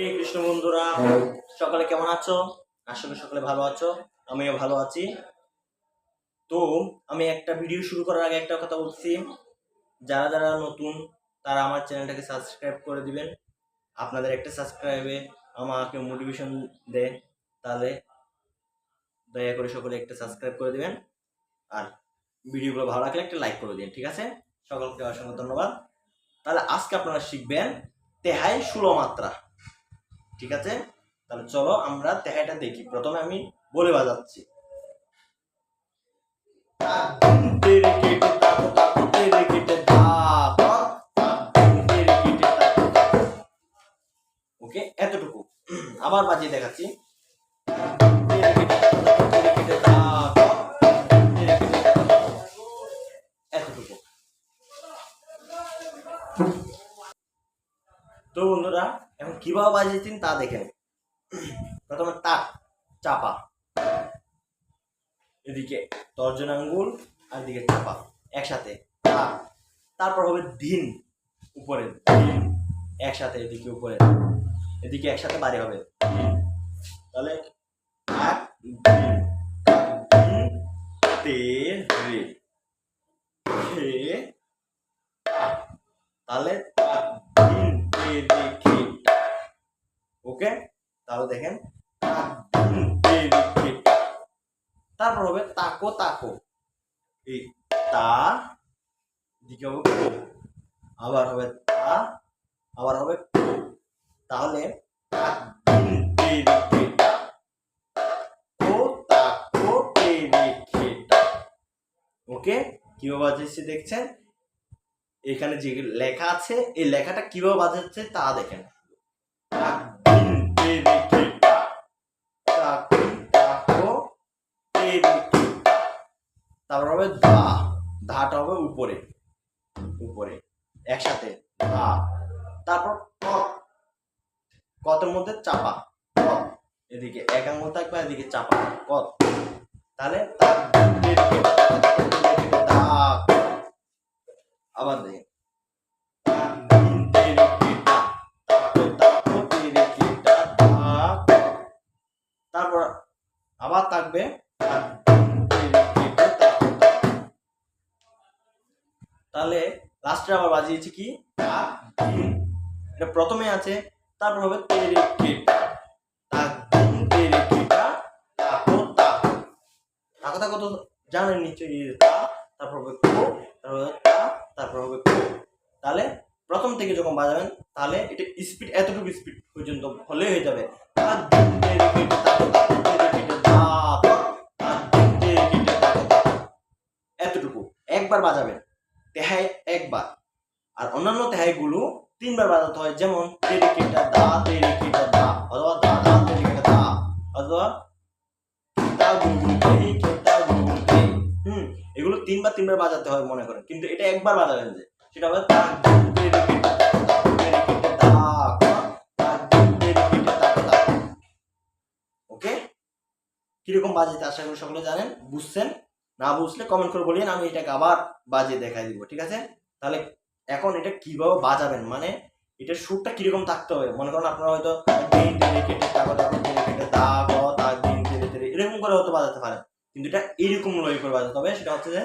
কৃষ্ণ বন্ধুরা, সকালে কেমন আছো? আসলে সকালে ভালো আছো, আমিও ভালো আছি। তো, আমি একটা ভিডিও শুরু করার আগে একটা কথা বলছি। যারা যারা নতুন, তারা আমার চ্যানেলটাকে সাবস্ক্রাইব করে দিবেন। আপনাদের একটা সাবস্ক্রাইবে আমাকে মোটিভেশন দেয় তাহলে দয়া করে সকলে একটা সাবস্ক্রাইব করে দিবেন। আর ভিডিওগুলো ভালো লাগলে একটা লাইক করে দিন, ঠিক আছে? সকলকে অসংখ্য ধন্যবাদ। তাহলে আজকে আপনারা শিখবেন তেহাই ষোলো মাত্রা। ঠিক আছে? তাহলে চলো আমরা তেহাইটা দেখি। প্রথমে আমি বলে বাজাচ্ছি। ওকে, এতটুকু। আবার বাজিয়ে দেখাচ্ছি। এতটুকু। তো বন্ধুরা এখন কীভাবে বাজিয়েছেন তা দেখেন প্রথমে তাক চাপা। এদিকে তর্জন আঙ্গুল আর এদিকে চাপা একসাথে। তা তারপর হবে দিন উপরে। দিন একসাথে, এদিকে উপরে। এদিকে একসাথে বাড়ি হবে। তাহলে এক দিন। তে রে তাহলে দিন তে রে। ওকে? তাহলে দেখেন। তারপর হবে তাকো তাকো। এই তা দিকে হবে আবার হবে তা, আবার হবে তাহলে ওকে? কীভাবে বাজাচ্ছে দেখছেন? এখানে যে লেখা আছে, এই লেখাটা কীভাবে বাজাচ্ছে তা দেখেন। তারপর হবে ধা ধাটা হবে উপরে উপরে একসাথে ধা তারপর কত কতের মধ্যে চাপা কত এদিকে এক থাকবে এদিকে চাপা কত তাহলে আবার দেখেন তাহলে লাস্টে আবার বাজিয়েছি কি? এটা প্রথমে আছে, তারপর হবে তেরে কেটা তাকো জানেন নিশ্চয়ই? তারপর হবে তারপর তারপর হবে তাহলে প্রথম থেকে যখন বাজাবেন, তাহলে এটা স্পিড এতটুকু স্পিড পর্যন্ত হলে হয়ে যাবে। এতটুকু। একবার বাজাবেন। তেহাই একবার। আর অন্যান্য তেহাইগুলো তিনবার বাজাতে হয়, যেমন তেরে দা তেরে দা, অথবা দা দা তেরে দা, অথবা এগুলো তিনবার তিনবার বাজাতে হয় মনে করেন। কিন্তু এটা একবার বাজাবেন যে, সেটা হবে ওকে? কীরকম বাজাতে আশা করি সকলে জানেন, বুঝছেন? না বুঝলে কমেন্ট করে বলিয়েন আমি এটাকে আবার বাজিয়ে দেখাই দিব, ঠিক আছে? তাহলে এখন এটা কীভাবে বাজাবেন? মানে এটার সুরটা কীরকম থাকতে হবে? মনে করেন আপনারা হয়তো দিন টেনে কেটে কেটে দা, গ, তা দিন টেনে টেনে এরকম করে হয়তো বাজাতে পারেন। কিন্তু এটা এরকম লয় করে বাজাতে হবে, সেটা হচ্ছে যে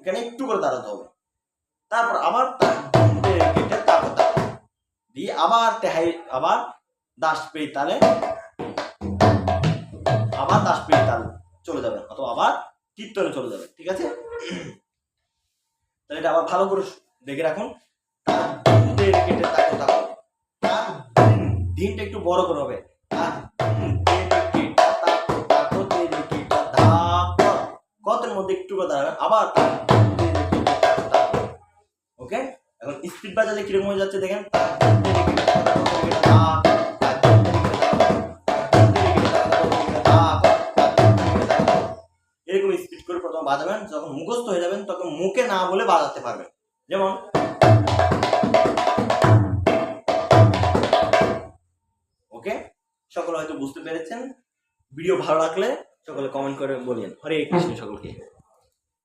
এখানে একটু করে দাঁড়াতে হবে। তারপর আবার দিয়ে আবার আবার দাস পেয়ে তালে আবার দাস পেয়ে তাল চলে যাবে, অথবা আবার কীর্তনে চলে যাবে, ঠিক আছে? তাহলে এটা আবার ভালো করে দেখে রাখুন। দিনটা একটু বড় করে হবে। কতের মধ্যে একটু দাঁড়াবেন আবার ওকে এখন স্পিড বাজালে কীরকম হয়ে যাচ্ছে দেখেন। বাজাবেন যখন মুখস্থ হয়ে যাবেন, তখন মুখে না বলে বাজাতে পারবেন। যেমন ওকে? সকলে হয়তো বুঝতে পেরেছেন। ভিডিও ভালো লাগলে সকলে কমেন্ট করে বলিয়েন। হরে কৃষ্ণ সকলকে।